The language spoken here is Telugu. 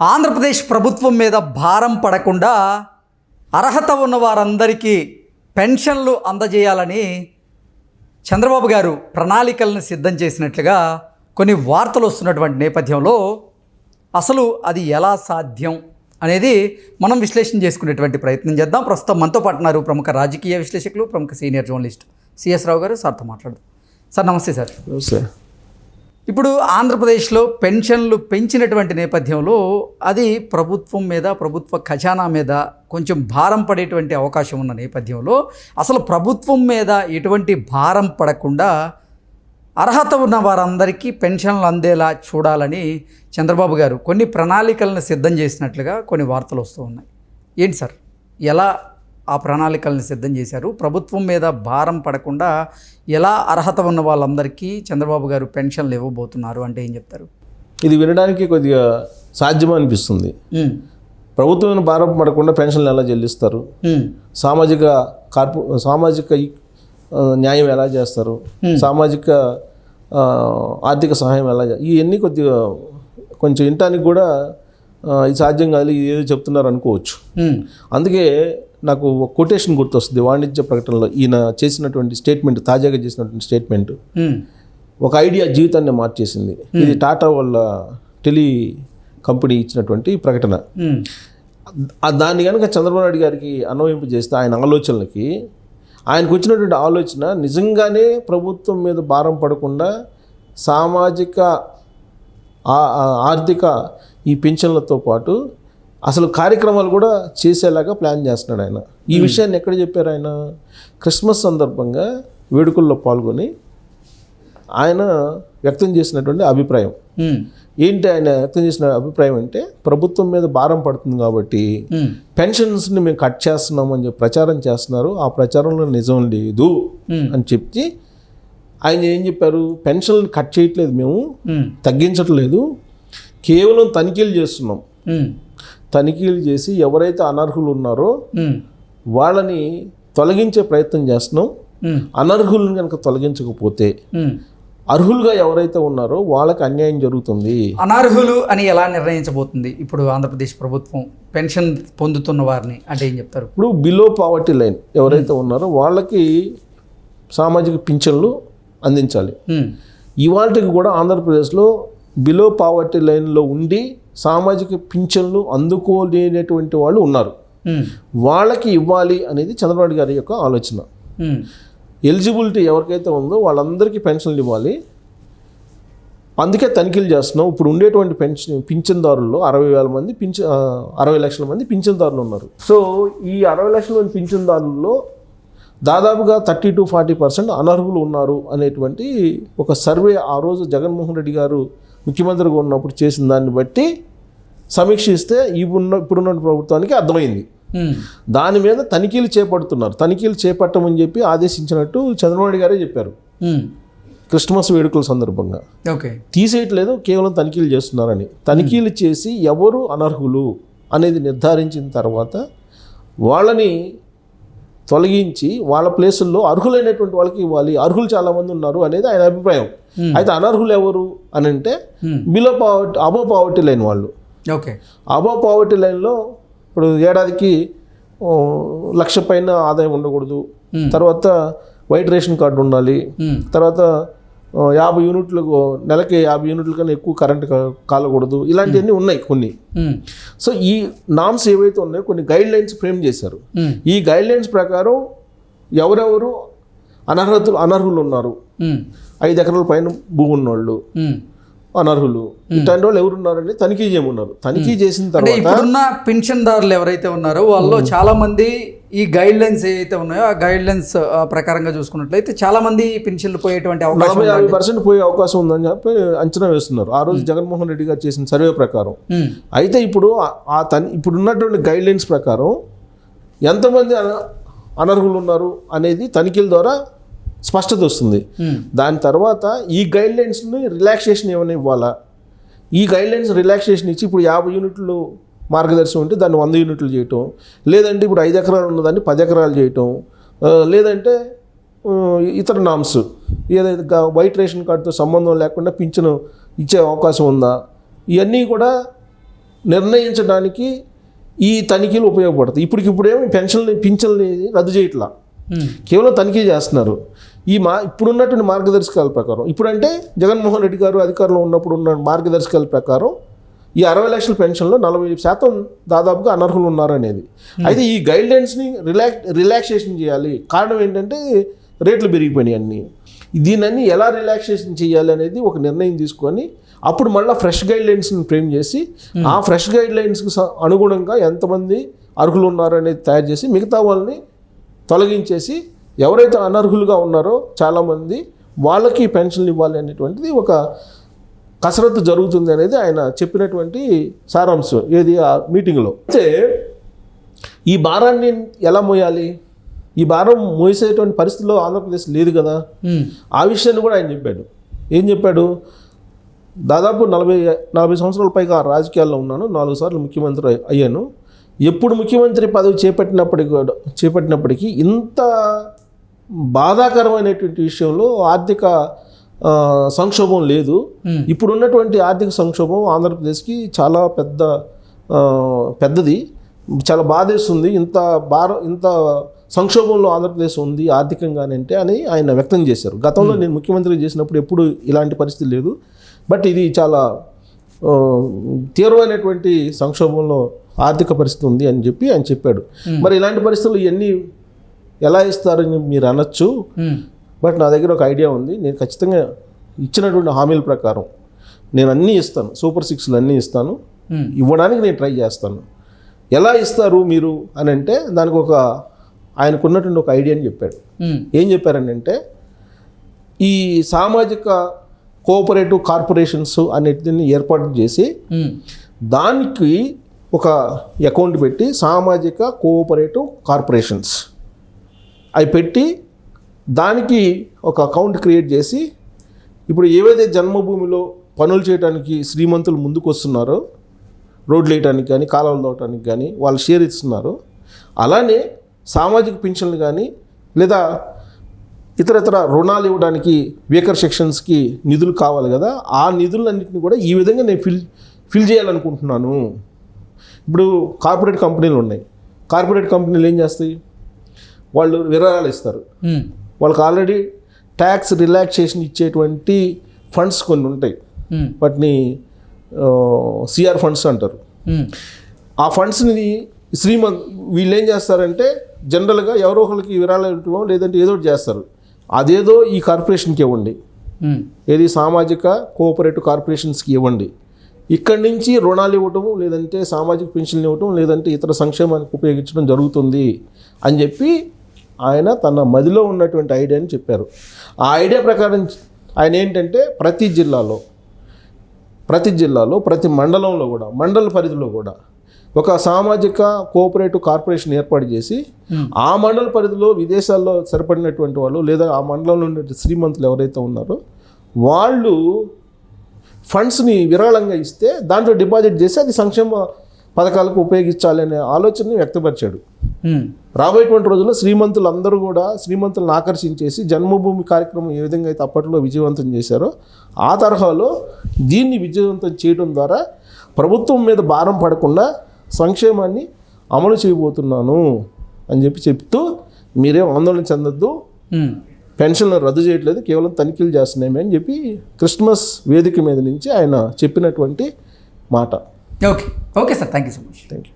ఆంధ్రప్రదేశ్ ప్రభుత్వం మీద భారం పడకుండా అర్హత ఉన్న వారందరికీ పెన్షన్లు అందజేయాలని చంద్రబాబు గారు ప్రణాళికలను సిద్ధం చేసినట్లుగా కొన్ని వార్తలు వస్తున్నటువంటి నేపథ్యంలో అసలు అది ఎలా సాధ్యం అనేది మనం విశ్లేషణ చేసుకునేటువంటి ప్రయత్నం చేద్దాం. ప్రస్తుతం మనతో పాటున్నారు ప్రముఖ రాజకీయ విశ్లేషకులు ప్రముఖ సీనియర్ జర్నలిస్ట్ సిఎస్ రావు గారు. సార్తో మాట్లాడదాం. సార్ నమస్తే సార్. నమస్తే. ఇప్పుడు ఆంధ్రప్రదేశ్లో పెన్షన్లు పెంచినటువంటి నేపథ్యంలో అది ప్రభుత్వం మీద ప్రభుత్వ ఖజానా మీద కొంచెం భారం పడేటువంటి అవకాశం ఉన్న నేపథ్యంలో అసలు ప్రభుత్వం మీద ఎటువంటి భారం పడకుండా అర్హత ఉన్న వారందరికీ పెన్షన్లు అందేలా చూడాలని చంద్రబాబు గారు కొన్ని ప్రణాళికలను సిద్ధం చేసినట్లుగా కొన్ని వార్తలు వస్తూ ఉన్నాయి. ఏంటి సార్? ఎలా ఆ ప్రణాళికలను సిద్ధం చేశారు. ప్రభుత్వం మీద భారం పడకుండా ఎలా అర్హత ఉన్న వాళ్ళందరికీ చంద్రబాబు గారు పెన్షన్లు ఇవ్వబోతున్నారు అంటే ఏం చెప్తారు? ఇది వినడానికి కొద్దిగా సాధ్యం అనిపిస్తుంది. ప్రభుత్వం భారం పడకుండా పెన్షన్లు ఎలా చెల్లిస్తారు? సామాజిక కార్పొ సామాజిక న్యాయం ఎలా చేస్తారు? సామాజిక ఆర్థిక సహాయం ఎలా ఇవన్నీ కొద్దిగా కొంచెం వినటానికి కూడా ఇది సాధ్యం కాదు ఇది ఏదో చెప్తున్నారు అనుకోవచ్చు. అందుకే నాకు ఒక కొటేషన్ గుర్తొస్తుంది. వాణిజ్య ప్రకటనలో ఈయన చేసినటువంటి స్టేట్మెంట్ తాజాగా చేసినటువంటి స్టేట్మెంట్ ఉమ్, ఒక ఐడియా జీవితాన్ని మార్చేసింది. ఇది టాటా వాళ్ళ టెలి కంపెనీ ఇచ్చినటువంటి ప్రకటన. ఆ దాన్ని కనుక చంద్రబాబు నాయుడు గారికి అన్వయింపు చేస్తే ఆయన ఆలోచనలకి ఆయనకు వచ్చినటువంటి ఆలోచన నిజంగానే ప్రభుత్వం మీద భారం పడకుండా సామాజిక ఆర్థిక ఈ పెన్షన్లతో పాటు అసలు కార్యక్రమాలు కూడా చేసేలాగా ప్లాన్ చేస్తున్నాడు ఆయన. ఈ విషయాన్ని ఎక్కడ చెప్పారు ఆయన? క్రిస్మస్ సందర్భంగా వేడుకల్లో పాల్గొని ఆయన వ్యక్తం చేసినటువంటి అభిప్రాయం. ఏంటి ఆయన వ్యక్తం చేసిన అభిప్రాయం అంటే ప్రభుత్వం మీద భారం పడుతుంది కాబట్టి పెన్షన్స్ని మేము కట్ చేస్తున్నాం అని చెప్పి ప్రచారం చేస్తున్నారు. ఆ ప్రచారంలో నిజం లేదు అని చెప్పి ఆయన ఏం చెప్పారు? పెన్షన్లు కట్ చేయట్లేదు మేము. తగ్గించట్లేదు. కేవలం తనిఖీలు చేస్తున్నాం. తనిఖీలు చేసి ఎవరైతే అనర్హులు ఉన్నారో వాళ్ళని తొలగించే ప్రయత్నం చేస్తున్నాం. అనర్హులను కనుక తొలగించకపోతే. అర్హులుగా ఎవరైతే ఉన్నారో వాళ్ళకి అన్యాయం జరుగుతుంది. అనర్హులు అని ఎలా నిర్ణయించబోతుంది? ఇప్పుడు ఆంధ్రప్రదేశ్ ప్రభుత్వం పెన్షన్ పొందుతున్న వారిని అంటే ఏం చెప్తారు? ఇప్పుడు బిలో పావర్టీ లైన్ ఎవరైతే ఉన్నారో వాళ్ళకి సామాజిక పింఛన్లు అందించాలి. ఇవాళకి కూడా ఆంధ్రప్రదేశ్లో బిలో పావర్టీ లైన్లో ఉండి సామాజిక పింఛన్లు అందుకోలేనటువంటి వాళ్ళు ఉన్నారు. వాళ్ళకి ఇవ్వాలి అనేది చంద్రబాబు గారి యొక్క ఆలోచన. ఎలిజిబిలిటీ ఎవరికైతే ఉందో వాళ్ళందరికీ పెన్షన్లు ఇవ్వాలి. అందుకే తనిఖీలు చేస్తున్నాం. ఇప్పుడు ఉండేటువంటి పెన్షన్ పింఛన్దారుల్లో అరవై వేల మంది పింఛ అరవై లక్షల మంది పింఛన్దారులు ఉన్నారు. సో ఈ అరవై లక్షల మంది పింఛన్దారుల్లో దాదాపుగా థర్టీ టు ఫార్టీ పర్సెంట్ అనర్హులు ఉన్నారు అనేటువంటి ఒక సర్వే ఆ రోజు జగన్మోహన్ రెడ్డి గారు ముఖ్యమంత్రిగా ఉన్నప్పుడు చేసిన దాన్ని బట్టి సమీక్షిస్తే ఇప్పుడున్న ఇప్పుడున్న ప్రభుత్వానికి అర్థమైంది. దాని మీద తనిఖీలు చేపడుతున్నారు. తనిఖీలు చేపట్టమని చెప్పి ఆదేశించినట్టు చంద్రబాబు గారే చెప్పారు. క్రిస్మస్ వేడుకల సందర్భంగా. ఓకే. తీసేయట్లేదు కేవలం తనిఖీలు చేస్తున్నారని. తనిఖీలు చేసి ఎవరు అనర్హులు అనేది నిర్ధారించిన తర్వాత వాళ్ళని తొలగించి వాళ్ళ ప్లేసుల్లో అర్హులైనటువంటి వాళ్ళకి ఇవ్వాలి. అర్హులు చాలామంది ఉన్నారు అనేది ఆయన అభిప్రాయం. అయితే అనర్హులు ఎవరు అని అంటే. Below poverty above poverty line వాళ్ళు. ఓకే. అబో పావర్టీ లైన్లో ఇప్పుడు ఏడాదికి లక్ష పైన ఆదాయం ఉండకూడదు. తర్వాత వైట్ రేషన్ కార్డు ఉండాలి. తర్వాత యాభై యూనిట్లకు నెలకి యాభై యూనిట్ల కన్నా ఎక్కువ కరెంట్ కాలకూడదు. ఇలాంటివన్నీ ఉన్నాయి కొన్ని. సో ఈ నామ్స్ ఏవైతే ఉన్నాయో కొన్ని గైడ్ లైన్స్ ఫ్రేమ్ చేశారు ఈ గైడ్ లైన్స్ ప్రకారం ఎవరెవరు అనర్హతలు అనర్హులు ఉన్నారు ఐదు ఎకరాల పైన భూమి ఉన్నోళ్ళు. అనర్హులు. ఇట్లాంటి వాళ్ళు ఎవరు ఉన్నారని తనిఖీ చేయమన్నారు. తనిఖీ చేసిన తర్వాత ఇప్పుడున్న పెన్షన్దారులు ఎవరైతే ఉన్నారో వాళ్ళలో చాలా మంది ఈ గైడ్ లైన్స్ ఏవైతే ఉన్నాయో ఆ గైడ్ లైన్స్ ప్రకారంగా చూసుకున్నట్లయితే చాలా మంది పెన్షన్లు పోయేటువంటి అవకాశం యాభై పర్సెంట్ పోయే అవకాశం ఉందని చెప్పి అంచనా వేస్తున్నారు. ఆ రోజు జగన్మోహన్ రెడ్డి గారు చేసిన సర్వే ప్రకారం. అయితే ఇప్పుడు ఆ- తని ఇప్పుడు ఉన్నటువంటి గైడ్ లైన్స్ ప్రకారం ఎంతమంది అన- అనర్హులు ఉన్నారు అనేది తనిఖీల ద్వారా స్పష్టత వస్తుంది. ఉమ్, దాని తర్వాత ఈ గైడ్ లైన్స్ని రిలాక్సేషన్ ఏమైనా ఇవ్వాలా? ఈ గైడ్ లైన్స్ రిలాక్సేషన్ ఇచ్చి ఇప్పుడు యాభై యూనిట్లు మార్గదర్శనం ఉంటే దాన్ని వంద యూనిట్లు చేయటం లేదంటే ఇప్పుడు ఐదు ఎకరాలు ఉన్నదాన్ని పది ఎకరాలు చేయటం లేదంటే ఇతర నామ్స్ ఏదైతే వైట్ రేషన్ కార్డుతో సంబంధం లేకుండా పింఛను ఇచ్చే అవకాశం ఉందా? ఇవన్నీ కూడా నిర్ణయించడానికి ఈ తనిఖీలు ఉపయోగపడతాయి. ఇప్పటికిప్పుడేమో పెన్షన్ని పింఛన్ని రద్దు చేయట్లా. కేవలం తనిఖీ చేస్తున్నారు. ఈ మా ఇప్పుడున్నటువంటి మార్గదర్శకాల ప్రకారం ఇప్పుడంటే జగన్మోహన్ రెడ్డి గారు అధికారంలో ఉన్నప్పుడు ఉన్న మార్గదర్శకాల ప్రకారం ఈ అరవై లక్షల పెన్షన్లో నలభై శాతం దాదాపుగా అనర్హులు ఉన్నారనేది. అయితే ఈ గైడ్లైన్స్ని రిలాక్ రిలాక్స్ రిలాక్సేషన్ చేయాలి. కారణం ఏంటంటే రేట్లు పెరిగిపోయినాయి అన్నీ. దీనన్నీ ఎలా రిలాక్సేషన్ చేయాలి అనేది ఒక నిర్ణయం తీసుకొని అప్పుడు మళ్ళీ ఫ్రెష్ గైడ్లైన్స్ని ఫ్రేమ్ చేసి ఆ ఫ్రెష్ గైడ్లైన్స్కి స- అనుగుణంగా ఎంతమంది అర్హులు ఉన్నారనేది తయారు చేసి మిగతా వాళ్ళని తొలగించేసి ఎవరైతే అనర్హులుగా ఉన్నారో చాలామంది వాళ్ళకి పెన్షన్లు ఇవ్వాలి అనేటువంటిది ఒక కసరత్తు జరుగుతుంది అనేది ఆయన చెప్పినటువంటి సారాంశం ఏది ఆ మీటింగ్లో. అయితే ఈ భారాన్ని ఎలా మోయాలి? ఈ భారం మోసేటువంటి పరిస్థితిలో ఆంధ్రప్రదేశ్ లేదు కదా? ఆ విషయాన్ని కూడా ఆయన చెప్పాడు. ఏం చెప్పాడు? దాదాపు నలభై నలభై సంవత్సరాల పైగా రాజకీయాల్లో ఉన్నాను నాలుగు సార్లు ముఖ్యమంత్రి అయ్యాను. ఎప్పుడు ముఖ్యమంత్రి పదవి చేపట్టినప్పటికీ చేపట్టినప్పటికీ ఇంత బాధాకరమైనటువంటి విషయంలో ఆర్థిక సంక్షోభం లేదు. ఇప్పుడు ఉన్నటువంటి ఆర్థిక సంక్షోభం ఆంధ్రప్రదేశ్కి చాలా పెద్ద పెద్దది. చాలా బాధేస్తుంది. ఇంత భార ఇంత సంక్షోభంలో ఆంధ్రప్రదేశ్ ఉంది ఆర్థికంగానే అంటే అని ఆయన వ్యక్తం చేశారు. గతంలో నేను ముఖ్యమంత్రి చేసినప్పుడు ఎప్పుడు ఇలాంటి పరిస్థితి లేదు. బట్ ఇది చాలా తీవ్రమైనటువంటి సంక్షోభంలో ఆర్థిక పరిస్థితి ఉంది అని చెప్పి ఆయన చెప్పాడు. మరి ఇలాంటి పరిస్థితులు ఇవన్నీ ఎలా ఇస్తారని మీరు అనొచ్చు. బట్ నా దగ్గర ఒక ఐడియా ఉంది. నేను ఖచ్చితంగా ఇచ్చినటువంటి హామీల ప్రకారం నేను అన్నీ ఇస్తాను. సూపర్ సిక్స్లు అన్నీ ఇస్తాను. ఇవ్వడానికి నేను ట్రై చేస్తాను. ఎలా ఇస్తారు మీరు అని అంటే దానికి ఒక ఆయనకున్నటువంటి ఒక ఐడియా అని చెప్పాడు. ఏం చెప్పారని అంటే ఈ సామాజిక కోఆపరేటివ్ కార్పొరేషన్స్ అనేటిని ఏర్పాటు చేసి దానికి ఒక అకౌంట్ పెట్టి సామాజిక కోఆపరేటివ్ కార్పొరేషన్స్ అవి పెట్టి దానికి ఒక అకౌంట్ క్రియేట్ చేసి ఇప్పుడు ఏవైతే జన్మభూమిలో పనులు చేయడానికి శ్రీమంతులు ముందుకు వస్తున్నారో రోడ్లు వేయడానికి కానీ కాలువలు తవ్వటానికి కానీ వాళ్ళు షేర్ ఇస్తున్నారు. అలానే సామాజిక పింఛన్లు కానీ లేదా ఇతరతర రుణాలు ఇవ్వడానికి వేకర్ సెక్షన్స్కి నిధులు కావాలి కదా ఆ నిధులన్నింటినీ కూడా ఈ విధంగా నేను ఫిల్ ఫిల్ చేయాలనుకుంటున్నాను. ఇప్పుడు కార్పొరేట్ కంపెనీలు ఉన్నాయి. కార్పొరేట్ కంపెనీలు ఏం చేస్తాయి? వాళ్ళు విరాళాలు ఇస్తారు. వాళ్ళకి ఆల్రెడీ ట్యాక్స్ రిలాక్సేషన్ ఇచ్చేటువంటి ఫండ్స్ కొన్ని ఉంటాయి. వాటిని సిఆర్ ఫండ్స్ అంటారు. ఆ ఫండ్స్ని శ్రీమంత్ వీళ్ళు ఏం చేస్తారంటే జనరల్గా ఎవరో ఒకరికి విరాళం ఇవ్వడం లేదంటే ఏదో ఒకటి చేస్తారు. అదేదో ఈ కార్పొరేషన్కి ఇవ్వండి. ఏది సామాజిక కోఆపరేటివ్ కార్పొరేషన్స్కి ఇవ్వండి. ఇక్కడి నుంచి రుణాలు ఇవ్వటం లేదంటే సామాజిక పెన్షన్లు ఇవ్వటం లేదంటే ఇతర సంక్షేమానికి ఉపయోగించడం జరుగుతుంది అని చెప్పి ఆయన తన మదిలో ఉన్నటువంటి ఐడియాని చెప్పారు. ఆ ఐడియా ప్రకారం ఆయన ఏంటంటే ప్రతి జిల్లాలో ప్రతి జిల్లాలో ప్రతి మండలంలో కూడా మండల పరిధిలో కూడా ఒక సామాజిక కోఆపరేటివ్ కార్పొరేషన్ ఏర్పాటు చేసి ఆ మండల పరిధిలో విదేశాల్లో సరిపడినటువంటి వాళ్ళు లేదా ఆ మండలంలో ఉండే శ్రీమంతులు ఎవరైతే ఉన్నారో వాళ్ళు ఫండ్స్ని విరాళంగా ఇస్తే దాంట్లో డిపాజిట్ చేసి అది సంక్షేమ పథకాలకు ఉపయోగించాలి అనే ఆలోచనని వ్యక్తపరిచాడు. రాబోయేటువంటి రోజుల్లో శ్రీమంతులు అందరూ కూడా శ్రీమంతులను ఆకర్షించేసి జన్మభూమి కార్యక్రమం ఏ విధంగా అయితే అప్పట్లో విజయవంతం చేశారో ఆ తరహాలో దీన్ని విజయవంతం చేయడం ద్వారా ప్రభుత్వం మీద భారం పడకుండా సంక్షేమాన్ని అమలు చేయబోతున్నాను అని చెప్పి చెప్తూ మీరేం ఆందోళన చెందొద్దు. పెన్షన్లు రద్దు చేయట్లేదు కేవలం తనిఖీలు చేస్తున్నామే అని చెప్పి క్రిస్మస్ వేదిక మీద నుంచి ఆయన చెప్పినటువంటి మాట. Okay. Okay sir. Thank you so much. Thank you